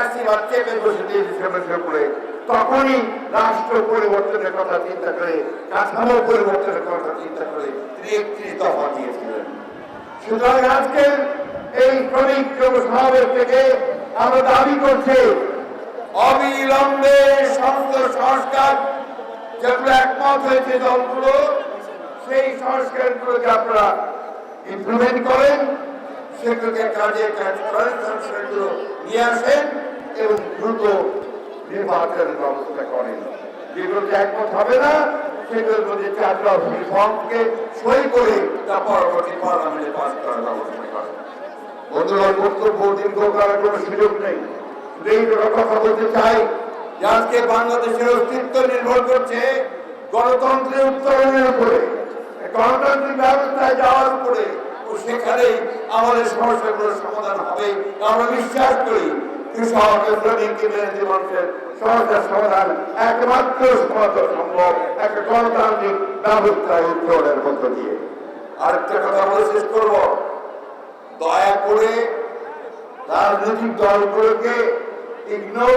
ফ্যাসিবাদ চেপে বসে দিয়েছে করে তখনই রাষ্ট্র পরিবর্তনের কথা চিন্তা করে, কাঠামো পরিবর্তনের কথা চিন্তা করে তিনি একটি দফা সুতরাং আজকের এই শ্রমিক থেকে আমরা দাবি অবিলম্বে সমস্ত সংস্কার যেগুলো একমত হয়েছে দলগুলো, সেই সংস্কারগুলোকে আপনারা ইমপ্লিমেন্ট করেন, সেগুলোকে কাজে কাজ করেন, সংস্কারগুলো নিয়ে আসেন। নির্বাচনের ব্যবস্থা করেন। যেগুলোতে একমত হবে না সেগুলোর মধ্যে চারটা ফর্মকে সই করে তা পরবর্তী পার্লামেন্টে পাস করার ব্যবস্থা করেন। বন্ধুগণ, বক্তব্য দীর্ঘ করার কোনো সুযোগ নেই। কথা বলতে চাই, যে আজকে বাংলাদেশের অস্তিত্ব নির্ভর করছে গণতন্ত্রের উত্তরণের উপরে, গণতান্ত্রিক ব্যবস্থায় যাওয়ার উপরে সেখানেই আমাদের সমস্যাগুলোর সমাধান হবে। আমরা বিশ্বাস করি কৃষক সমাধান একমাত্র সমাধান একটা গণতান্ত্রিক করে রাজনৈতিক দলগুলোকে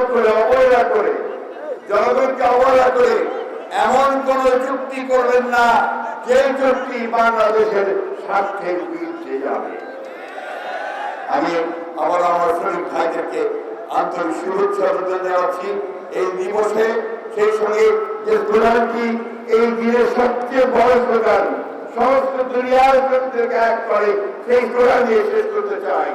করে অবহেলা করে জনগণকে অবহেলা করে এমন কোন চুক্তি করবেন না যে চুক্তি বাংলাদেশের স্বার্থের বিরুদ্ধে যাবে আমি আবার আমার শ্রমিক ভাইদেরকে আন্তরিক শুভেচ্ছা জানাচ্ছি এই দিবসে। সেই সঙ্গে যে স্লোগানটি এই দিনের সবচেয়ে বড় স্লোগান, সমস্ত দুনিয়ার শ্রমিকদেরকে এক করে, সেই স্লোগান দিয়ে শেষ করতে চাই।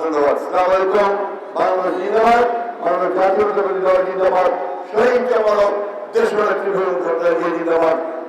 ধন্যবাদ। সালাম আলাইকুম। বাংলাদেশ জিন্দাবাদ। জাতীয়তাবাদী দল জিন্দাবাদ। শহীদ জামানত দেশনেত্রী বেগম জিন্দাবাদ।